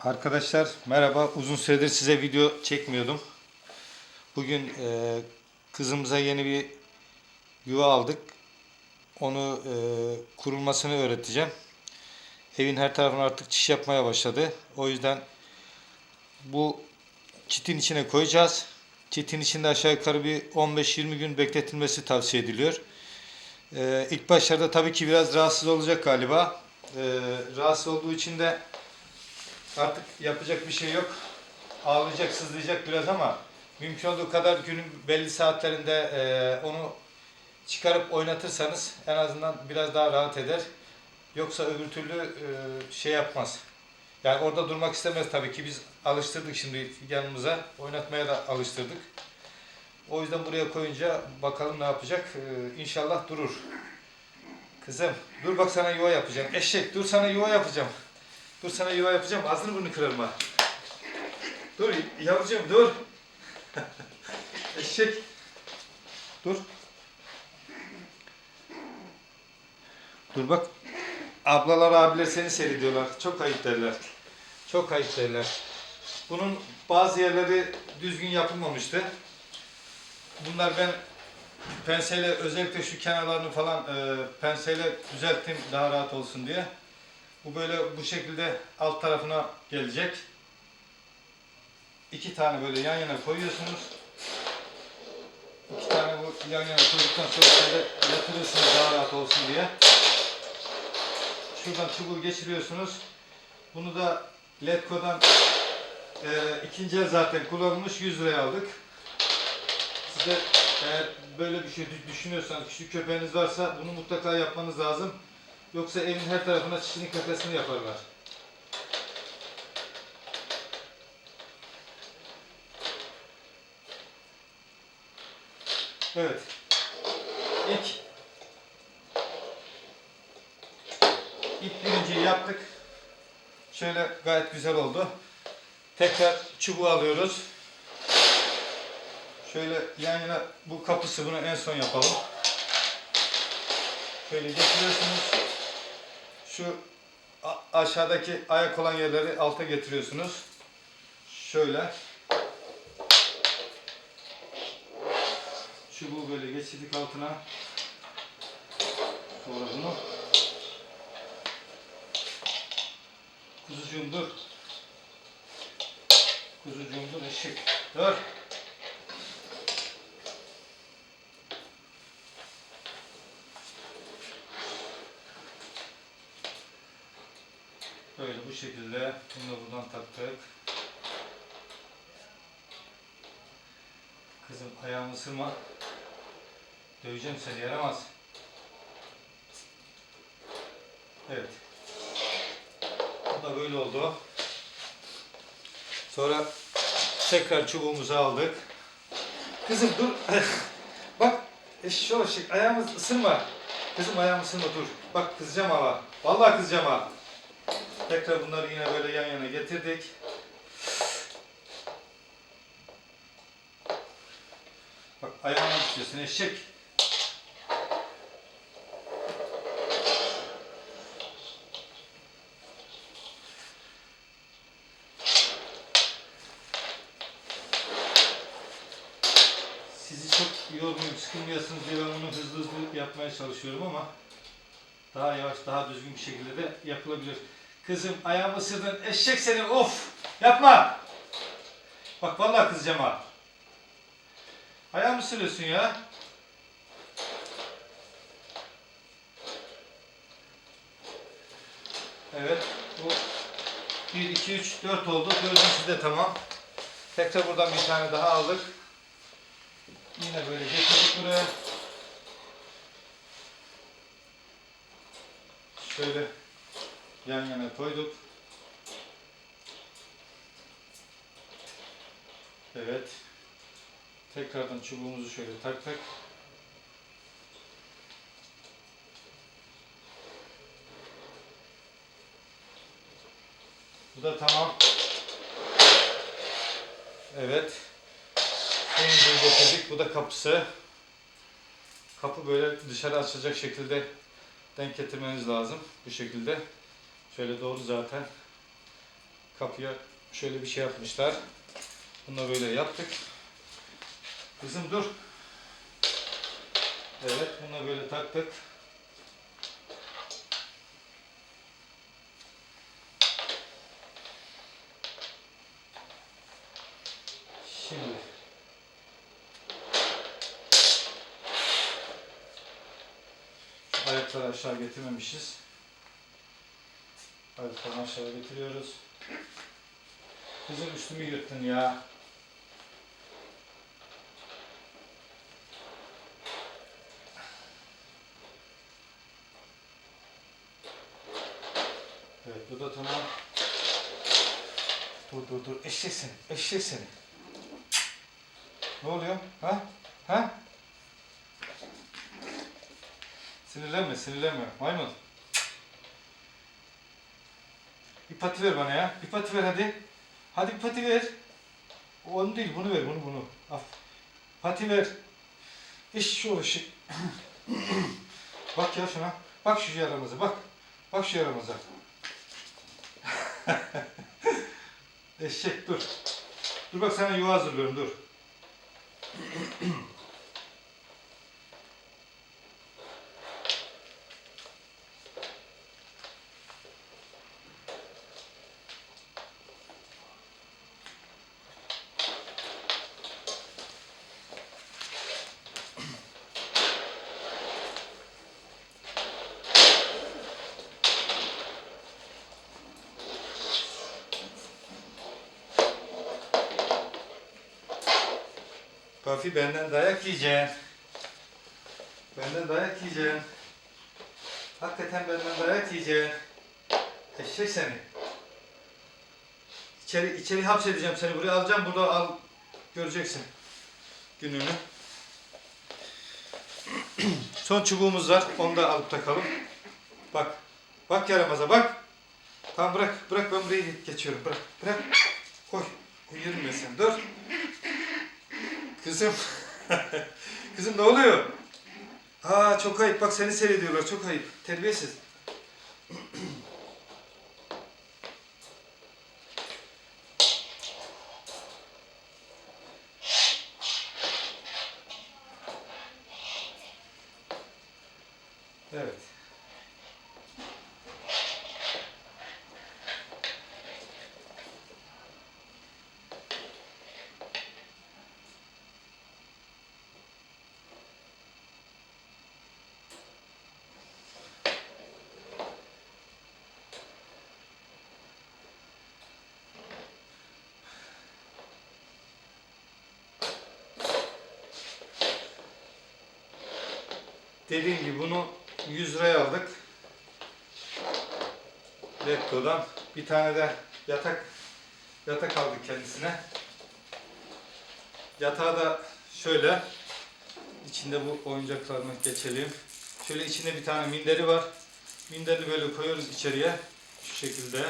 Arkadaşlar merhaba. Uzun süredir size video çekmiyordum. Bugün e, kızımıza yeni bir yuva aldık. Onu e, kurulmasını öğreteceğim. Evin her tarafına artık çiş yapmaya başladı. O yüzden bu çitin içine koyacağız. Çitin içinde aşağı yukarı bir 15-20 gün bekletilmesi tavsiye ediliyor. E, ilk başlarda tabii ki biraz rahatsız olacak galiba. E, rahatsız olduğu için de Artık yapacak bir şey yok. Ağlayacak, sızlayacak biraz ama mümkün olduğu kadar günün belli saatlerinde e, onu çıkarıp oynatırsanız en azından biraz daha rahat eder. Yoksa öbür türlü e, şey yapmaz. Yani orada durmak istemez tabii ki. Biz alıştırdık şimdi yanımıza. Oynatmaya da alıştırdık. O yüzden buraya koyunca bakalım ne yapacak. E, inşallah durur. Kızım dur bak sana yuva yapacağım. Eşek dur sana yuva yapacağım. Dur sana yuva yapacağım. Ağzını burnunu kırarım ha. Dur yavrucuğum dur. Eşek. Dur. Dur bak. Ablalar abiler seni seyrediyorlar. Çok ayıp derler. Çok ayıp derler. Bunun bazı yerleri düzgün yapılmamıştı. Bunlar ben penseyle özellikle şu kenarlarını falan e, penseyle düzelttim daha rahat olsun diye. Bu böyle bu şekilde alt tarafına gelecek. İki tane böyle yan yana koyuyorsunuz. İki tane bu yan yana koyduktan sonra şöyle yatırırsınız daha rahat olsun diye. Şuradan çubuğu geçiriyorsunuz. Bunu da Letco'dan e, ikinci el zaten kullanılmış 100 liraya aldık. Size eğer böyle bir şey düşünüyorsanız, küçük köpeğiniz varsa bunu mutlaka yapmanız lazım. Yoksa evin her tarafına çişini kakasını yaparlar. Evet. İlk ilk birinciyi yaptık. Şöyle gayet güzel oldu. Tekrar çubuğu alıyoruz. Şöyle yan yana bu kapısı bunu en son yapalım. Şöyle getiriyorsunuz. Şu aşağıdaki ayak olan yerleri alta getiriyorsunuz. Şöyle. Çubuğu böyle geçirdik altına. Sonra bunu. Kuzucuğum dur. Kuzucuğum dur eşek. Dur. Böyle bu şekilde bunu da buradan taktık. Kızım ayağımı ısırma. Döveceğim seni yaramaz. Evet. Bu da böyle oldu. Sonra tekrar çubuğumuzu aldık. Kızım dur. Bak eşşi eşek ayağımı ısırma. Kızım ayağımı ısırma dur. Bak kızacağım ha. Vallahi kızacağım ha. Tekrar bunları yine böyle yan yana getirdik. Bak ayağına tutuyorsun eşek. Sizi çok yormayayım, sıkılmayasınız diye ben bunu hızlı hızlı yapmaya çalışıyorum ama daha yavaş, daha düzgün bir şekilde de yapılabilir. Kızım ayağımı ısırdın. Eşek seni. Of! Yapma! Bak vallahi kızacağım ha. Ayağımı ısırıyorsun ya. Evet. Bu 1, 2, 3, 4 oldu. Dördüncüsü de tamam. Tekrar buradan bir tane daha aldık. Yine böyle getirdik buraya. Şöyle yan yana koyduk. Evet. Tekrardan çubuğumuzu şöyle taktık. Bu da tamam. Evet. Zinciri getirdik. Bu da kapısı. Kapı böyle dışarı açılacak şekilde denk getirmeniz lazım. Bu şekilde. Şöyle doğru zaten. kapıya şöyle bir şey yapmışlar. Bunu böyle yaptık. Kızım dur. Evet bunu böyle taktık. Şimdi şu ayakları aşağı getirmemişiz. Ayakları aşağı getiriyoruz. Kızım üstümü yırttın ya. Evet bu da tamam. Dur dur dur eşek seni eşek seni. Ne oluyor? Ha? Ha? Sinirlenme sinirlenme maymun. Bir pati ver bana ya. Bir pati ver hadi. Hadi bir pati ver. Onu değil bunu ver bunu bunu. Af. Pati ver. İş şu işi. bak ya şuna. Bak şu yaramaza bak. Bak şu yaramaza. Eşek dur. Dur bak sana yuva hazırlıyorum dur. Kafi benden dayak yiyeceksin. Benden dayak yiyeceksin. Hakikaten benden dayak yiyeceksin. Eşek seni. İçeri, içeri hapsedeceğim seni. Buraya alacağım. Burada al. Göreceksin. Gününü. Son çubuğumuz var. Onu da alıp takalım. Bak. Bak yaramaza bak. Tamam bırak. Bırak ben buraya geçiyorum. Bırak. Bırak. Koy. Ben sen. Dur. Kızım. Kızım ne oluyor? Aa çok ayıp. Bak seni seyrediyorlar. Çok ayıp. Terbiyesiz. Evet. Dediğim gibi bunu 100 liraya aldık. Letto'dan. Bir tane de yatak yatak aldık kendisine. Yatağı da şöyle içinde bu oyuncaklarını geçelim. Şöyle içinde bir tane minderi var. Minderini böyle koyuyoruz içeriye. Şu şekilde.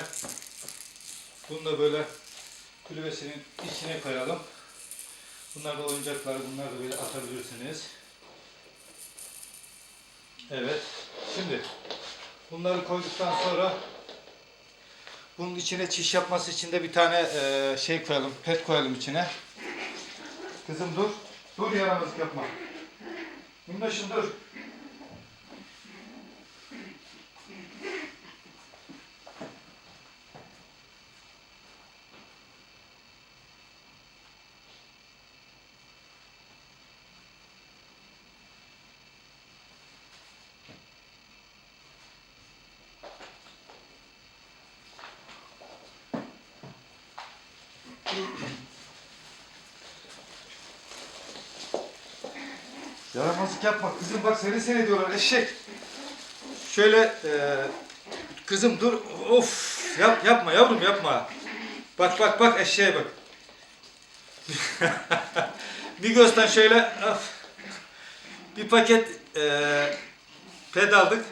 Bunu da böyle kulübesinin içine koyalım. Bunlar da oyuncaklar. Bunlar da böyle atabilirsiniz. Evet. Şimdi bunları koyduktan sonra bunun içine çiş yapması için de bir tane eee, şey koyalım, pet koyalım içine. Kızım dur. Dur yaramazlık yapma. Minnoşum dur. Yaramazlık yapma kızım bak seni seyrediyorlar eşek. Şöyle eee, kızım dur of yap yapma yavrum yapma. Bak bak bak eşeğe bak. bir gözden şöyle of, bir paket eee ped aldık.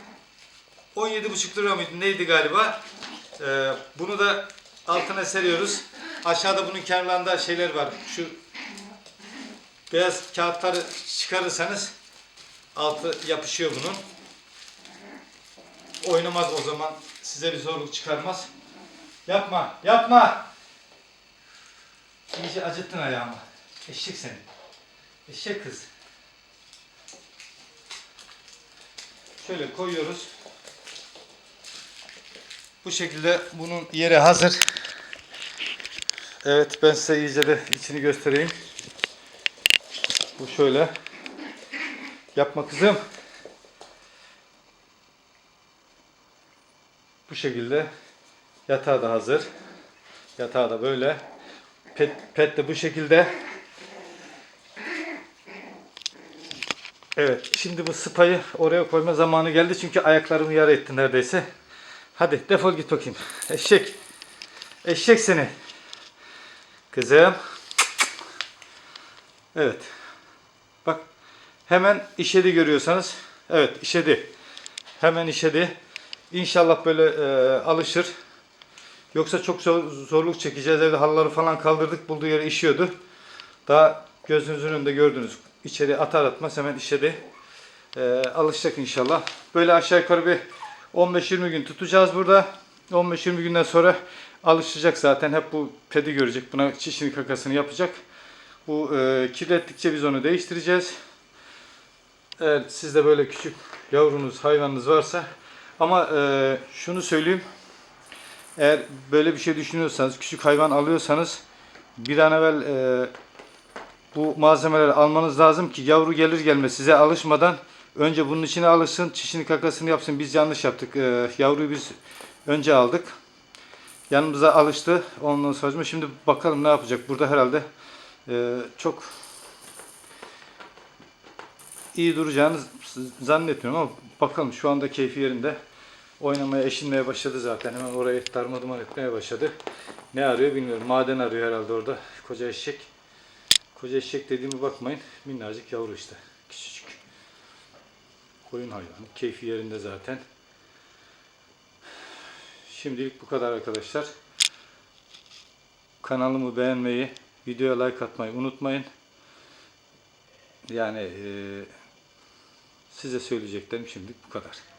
17,5 lira mıydı neydi galiba. Eee, bunu da altına seriyoruz. Aşağıda bunun kenarlarında şeyler var. Şu beyaz kağıtları çıkarırsanız altı yapışıyor bunun. Oynamaz o zaman. Size bir zorluk çıkarmaz. Yapma, yapma. İyice acıttın ayağımı. Eşek seni. Eşek kız. Şöyle koyuyoruz. Bu şekilde bunun yeri hazır. Evet ben size iyice de içini göstereyim. Bu şöyle. Yapma kızım. Bu şekilde yatağı da hazır. Yatağı da böyle. Pet, pet de bu şekilde. Evet şimdi bu spayı oraya koyma zamanı geldi çünkü ayaklarımı yara etti neredeyse. Hadi defol git bakayım. Eşek. Eşek seni. Kızım. Evet. Bak hemen işedi görüyorsanız. Evet işedi. Hemen işedi. İnşallah böyle e, alışır. Yoksa çok zor, zorluk çekeceğiz. Evde halıları falan kaldırdık. Bulduğu yere işiyordu. Daha gözünüzün önünde gördünüz. İçeri atar atmaz hemen işedi. E, alışacak inşallah. Böyle aşağı yukarı bir 15-20 gün tutacağız burada. 15-20 günden sonra alışacak zaten. Hep bu pedi görecek. Buna çişini kakasını yapacak. Bu e, kirlettikçe biz onu değiştireceğiz. Eğer sizde böyle küçük yavrunuz, hayvanınız varsa ama e, şunu söyleyeyim. Eğer böyle bir şey düşünüyorsanız, küçük hayvan alıyorsanız bir an evvel e, bu malzemeleri almanız lazım ki yavru gelir gelmez size alışmadan önce bunun içine alışsın, çişini kakasını yapsın. Biz yanlış yaptık. E, yavruyu biz önce aldık. Yanımıza alıştı. Ondan sonra şimdi bakalım ne yapacak. Burada herhalde e, çok iyi duracağını zannetmiyorum ama bakalım şu anda keyfi yerinde. Oynamaya, eşinmeye başladı zaten. Hemen orayı darmaduman etmeye başladı. Ne arıyor bilmiyorum. Maden arıyor herhalde orada. Koca eşek. Koca eşek dediğime bakmayın. Minnacık yavru işte. Küçücük. Koyun hayvanı. Keyfi yerinde zaten. Şimdilik bu kadar arkadaşlar. Kanalımı beğenmeyi, videoya like atmayı unutmayın. Yani eee size söyleyeceklerim şimdilik bu kadar.